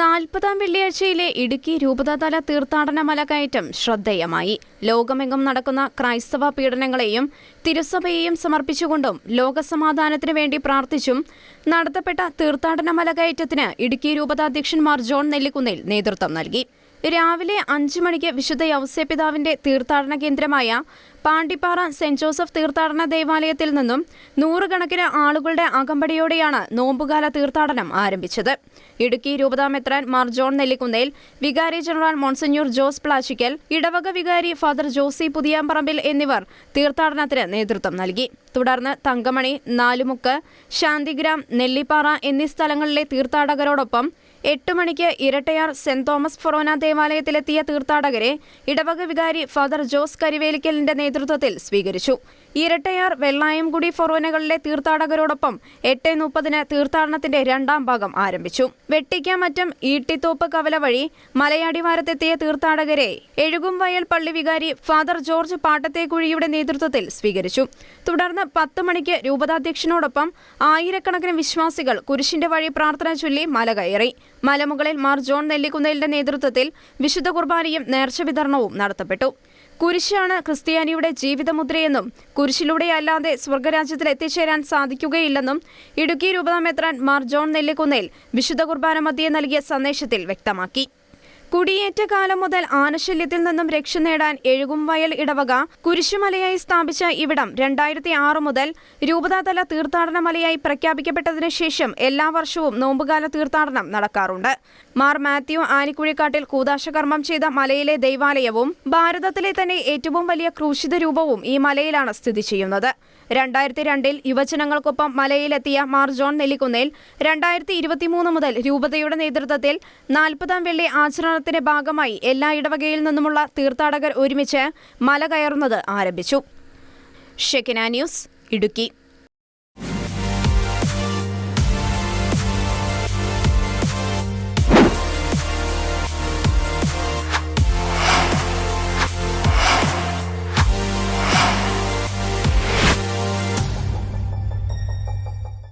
നാൽപ്പതാം വെള്ളിയാഴ്ചയിലെ ഇടുക്കി രൂപതാതല തീർത്ഥാടന മലകയറ്റം ശ്രദ്ധേയമായി. ലോകമെങ്ങും നടക്കുന്ന ക്രൈസ്തവ പീഡനങ്ങളെയും തിരുസഭയെയും സമർപ്പിച്ചുകൊണ്ടും ലോകസമാധാനത്തിനു വേണ്ടി പ്രാർത്ഥിച്ചും നടത്തപ്പെട്ട തീർത്ഥാടന മലകയറ്റത്തിന് ഇടുക്കി രൂപതാധ്യക്ഷന്മാർ ജോൺ നെല്ലിക്കുന്നിൽ നേതൃത്വം നൽകി. രാവിലെ അഞ്ചു മണിക്ക് വിശുദ്ധ യൗസ്യപിതാവിന്റെ തീർത്ഥാടന കേന്ദ്രമായ പാണ്ടിപ്പാറ സെന്റ് ജോസഫ് തീർത്ഥാടന ദേവാലയത്തിൽ നിന്നും നൂറുകണക്കിന് ആളുകളുടെ അകമ്പടിയോടെയാണ് നോമ്പുകാല തീർത്ഥാടനം ആരംഭിച്ചത്. ഇടുക്കി രൂപതാമെത്രാൻ മാർ ജോൺ നെല്ലിക്കുന്നേൽ വികാരി ജനറൽ മോൺസന്യൂർ ജോസ് പ്ലാച്ചിക്കൽ ഇടവക വികാരി ഫാദർ ജോസി പുതിയാമ്പറമ്പിൽ എന്നിവർ തീർത്ഥാടനത്തിന് നേതൃത്വം നൽകി. തുടർന്ന് തങ്കമണി നാലുമുക്ക് ശാന്തിഗ്രാം നെല്ലിപ്പാറ എന്നീ സ്ഥലങ്ങളിലെ തീർത്ഥാടകരോടൊപ്പം എട്ട് മണിക്ക് ഇരട്ടയാർ സെന്റ് തോമസ് ഫൊറോന ദേവാലയത്തിലെത്തിയ തീർത്ഥാടകരെ ഇടവക വികാരി ഫാദർ ജോസ് കരിവേലിക്കലിന്റെ നേതൃത്വത്തിൽ സ്വീകരിച്ചു. ഇരട്ടയാർ വെള്ളായംകുടി ഫൊറോനകളിലെ തീർത്ഥാടകരോടൊപ്പം എട്ട് മുപ്പതിന് തീർത്ഥാടനത്തിന്റെ രണ്ടാം ഭാഗം ആരംഭിച്ചു. വെട്ടിക്കാമറ്റം ഈട്ടിത്തോപ്പ് കവല വഴി മലയാടിവാരത്തെത്തിയ തീർത്ഥാടകരെ എഴുകുംവയൽ പള്ളി വികാരി ഫാദർ ജോർജ് പാട്ടത്തേക്കുഴിയുടെ നേതൃത്വത്തിൽ സ്വീകരിച്ചു. തുടർന്ന് പത്ത് മണിക്ക് രൂപതാധ്യക്ഷനോടൊപ്പം ആയിരക്കണക്കിന് വിശ്വാസികൾ കുരിശിന്റെ വഴി പ്രാർത്ഥന ചൊല്ലി മല കയറി. മലമുകളിൽ മാർ ജോൺ നെല്ലിക്കുന്നേലിന്റെ നേതൃത്വത്തിൽ വിശുദ്ധ കുർബാനയും നേർച്ച വിതരണവും നടത്തപ്പെട്ടു. കുരിശാണ് ക്രിസ്ത്യാനിയുടെ ജീവിതമുദ്രയെന്നും കുരിശിലൂടെ അല്ലാതെ സ്വർഗരാജ്യത്തിൽ എത്തിച്ചേരാൻ സാധിക്കുകയില്ലെന്നും ഇടുക്കി രൂപതാമെത്രാൻ മാർ ജോൺ നെല്ലിക്കുന്നേൽ വിശുദ്ധ കുർബാന മധ്യേ നൽകിയ സന്ദേശത്തിൽ വ്യക്തമാക്കി. കുടിയേറ്റ കാലം മുതൽ ആനശല്യത്തിൽ നിന്നും രക്ഷ നേടാൻ എഴുകുംവയൽ ഇടവക കുരിശുമലയായി സ്ഥാപിച്ച ഇവിടം രണ്ടായിരത്തി ആറ് മുതൽ രൂപതാതല തീർത്ഥാടന മലയായി പ്രഖ്യാപിക്കപ്പെട്ടതിനു ശേഷം എല്ലാ വർഷവും നോമ്പുകാല തീർത്ഥാടനം നടക്കാറുണ്ട്. മാർ മാത്യു ആനിക്കുഴിക്കാട്ടിൽ കൂതാശകർമ്മം ചെയ്ത മലയിലെ ദൈവാലയവും ഭാരതത്തിലെ തന്നെ ഏറ്റവും വലിയ ക്രൂശിത രൂപവും ഈ മലയിലാണ് സ്ഥിതി ചെയ്യുന്നത്. രണ്ടായിരത്തി രണ്ടിൽ യുവജനങ്ങൾക്കൊപ്പം മലയിലെത്തിയ മാർ ജോൺ നെല്ലിക്കുന്നേൽ രണ്ടായിരത്തി ഇരുപത്തിമൂന്ന് മുതൽ രൂപതയുടെ നേതൃത്വത്തിൽ നാൽപ്പതാം വെള്ളി ആചരണത്തിന്റെ ഭാഗമായി എല്ലാ ഇടവകയിൽ നിന്നുമുള്ള തീർത്ഥാടകർ ഒരുമിച്ച് മല കയറുന്നത് ആരംഭിച്ചു. Shekinah news Idukki.